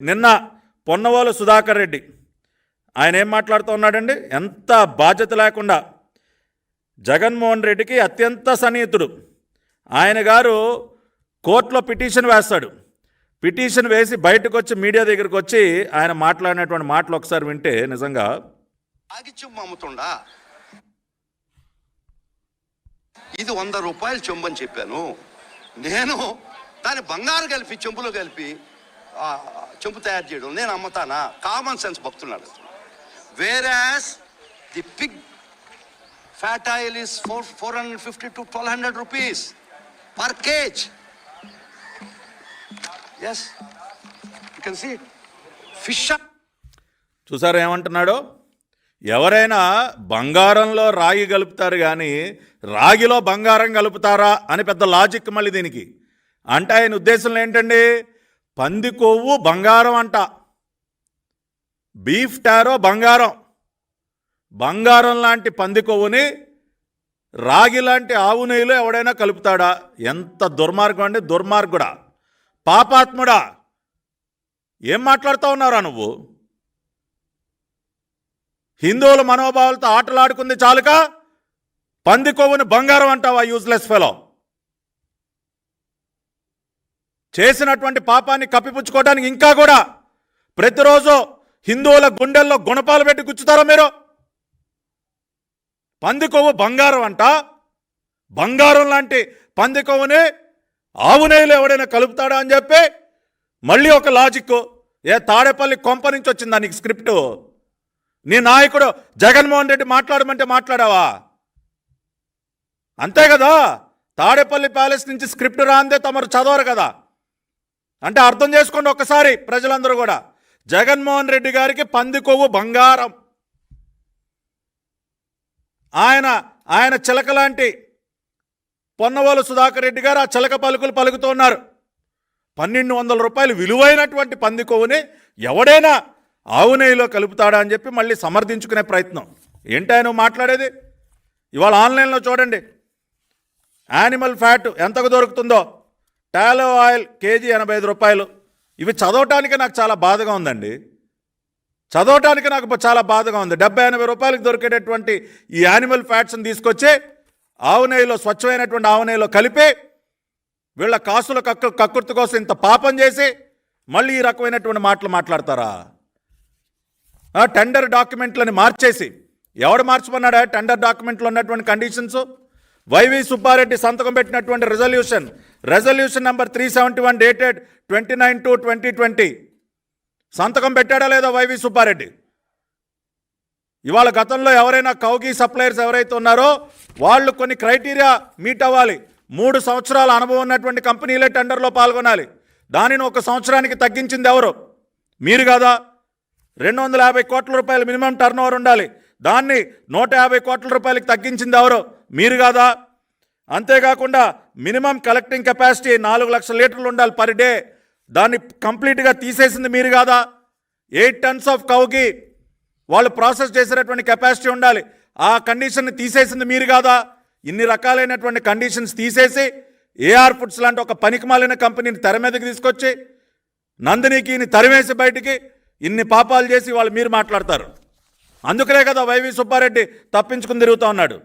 నిన్న పొన్నవోలు సుధాకర్ రెడ్డి ఆయన ఏం మాట్లాడుతూ ఉన్నాడండి? ఎంత బాధ్యత లేకుండా జగన్మోహన్ రెడ్డికి అత్యంత సన్నిహితుడు. ఆయన గారు కోర్టులో పిటిషన్ వేస్తాడు. పిటిషన్ వేసి బయటకు వచ్చి మీడియా దగ్గరికి వచ్చి ఆయన మాట్లాడినటువంటి మాటలు ఒకసారి వింటే నిజంగా ఆగి అమ్ముతుండా? ఇది వంద రూపాయలు చెంబు అని చెప్పాను. నేను దాని బంగారు కలిపి చెంబులో కలిపి ఆ, చెంబు తయారు చేయడం. నేను అమ్ముతానా common sense భక్తున్నాడు whereas the pig fat oil is four four hundred fifty to twelve hundred rupees per kg as you can see fish చూసారు ఏమంటున్నాడో? ఎవరైనా బంగారంలో రాగి కలుపుతారు కానీ రాగిలో బంగారం కలుపుతారా అని పెద్ద లాజిక్ మళ్ళీ దీనికి. అంటే ఆయన ఉద్దేశంలో ఏంటండి? పంది కొవ్వు బంగారం అంట. బీఫ్ టారో బంగారం. బంగారం లాంటి పంది కొవ్వుని రాగి లాంటి ఆవు నెయ్యిలో ఎవడైనా కలుపుతాడా? ఎంత దుర్మార్గం అండి దుర్మార్గుడా. పాపాత్ముడా. ఏం మాట్లాడుతూ ఉన్నారా నువ్వు? హిందువుల మనోభావాలతో ఆటలాడుకుంది చాలుక? పంది కొవ్వుని బంగారం అంటావా యూజ్లెస్ ఫెలో చేసినటువంటి పాపాన్ని కప్పిపుచ్చుకోవడానికి ఇంకా కూడా ప్రతిరోజు హిందువుల గుండెల్లో గుణపాలు పెట్టి గుచ్చుతారా మీరు? పంది కొవ్వు బంగారం అంట. బంగారం లాంటి పంది కొవ్వుని ఆవు నెయ్యిలు ఎవడైనా కలుపుతాడా అని చెప్పి మళ్ళీ ఒక లాజిక్. ఏ తాడేపల్లి కొంప నుంచి వచ్చిందా నీకు స్క్రిప్టు? నీ నాయకుడు జగన్మోహన్ రెడ్డి మాట్లాడమంటే మాట్లాడావా? అంతే కదా? తాడేపల్లి ప్యాలెస్ నుంచి స్క్రిప్ట్ రాందే తమరు చదవరు కదా? అంటే అర్థం చేసుకోండి ఒక్కసారి ప్రజలందరూ కూడా. జగన్మోహన్ రెడ్డి గారికి పంది కొవ్వు బంగారం. ఆయన ఆయన చిలక లాంటి పొన్నవోలు సుధాకర్ రెడ్డి గారు ఆ చిలక పలుకులు పలుకుతున్నారు పన్నెండు వందల రూపాయలు విలువైనటువంటి పంది కొవ్వుని ఎవడైనా ఆవు నెయ్యిలో కలుపుతాడా అని చెప్పి మళ్ళీ సమర్థించుకునే ప్రయత్నం. ఏంటి ఆయన మాట్లాడేది? ఇవాళ ఆన్లైన్లో చూడండి. యానిమల్ ఫ్యాట్ ఎంతకు దొరుకుతుందో? టాలో ఆయిల్ కేజీ ఎనభై ఐదు రూపాయలు. ఇవి చదవటానికి నాకు చాలా బాధగా ఉందండి. చదవటానికి నాకు చాలా బాధగా ఉంది. డెబ్బై ఎనభై రూపాయలకు దొరికేటటువంటి ఈ యానిమల్ ఫ్యాట్స్ని తీసుకొచ్చి ఆవు నెయ్యిలో స్వచ్ఛమైనటువంటి ఆవు నెయ్యిలో కలిపి వీళ్ళ కాసుల కక్కు కక్కుర్తి కోసం ఇంత పాపం చేసి మళ్ళీ ఈ రకమైనటువంటి మాటలు మాట్లాడతారా? టెండర్ డాక్యుమెంట్లని మార్చేసి. ఎవడు మార్చమన్నాడా? టెండర్ డాక్యుమెంట్లో ఉన్నటువంటి కండిషన్స్. వైవి సుబ్బారెడ్డి సంతకం పెట్టినటువంటి resolution resolution number three seventy one dated twenty nine two twenty twenty సంతకం పెట్టాడా లేదా వైవి సుబ్బారెడ్డి? ఇవాళ గతంలో ఎవరైనా కౌకి సప్లయర్స్ ఎవరైతే ఉన్నారో వాళ్ళు కొన్ని క్రైటీరియా మీట్ అవ్వాలి. మూడు సంవత్సరాల అనుభవం ఉన్నటువంటి కంపెనీలే టెండర్లో పాల్గొనాలి. దానిని ఒక సంవత్సరానికి తగ్గించింది ఎవరు? మీరు కాదా? రెండు వందల యాభై కోట్ల రూపాయలు మినిమం టర్న్ ఓవర్ ఉండాలి. దాన్ని నూట యాభై కోట్ల రూపాయలకి తగ్గించింది ఎవరు? మీరు కాదా? అంతేకాకుండా మినిమం కలెక్టింగ్ కెపాసిటీ నాలుగు లక్షల లీటర్లు ఉండాలి పర్ డే. దాన్ని కంప్లీట్గా తీసేసింది మీరు కాదా? ఎయిట్ టన్స్ ఆఫ్ కౌకి వాళ్ళు ప్రాసెస్ చేసేటటువంటి కెపాసిటీ ఉండాలి. ఆ కండిషన్ని తీసేసింది మీరు కాదా? ఇన్ని రకాలైనటువంటి కండిషన్స్ తీసేసి ఏఆర్ ఫుడ్స్ లాంటి ఒక పనికిమాలిన కంపెనీని తెర మీదకి తీసుకొచ్చి నందినికి ఈయన తరిమేసి బయటికి ఇన్ని పాపాలు చేసి వాళ్ళు మీరు మాట్లాడతారు. అందుకనే కదా వైవి సుబ్బారెడ్డి తప్పించుకుని తిరుగుతూ ఉన్నాడు.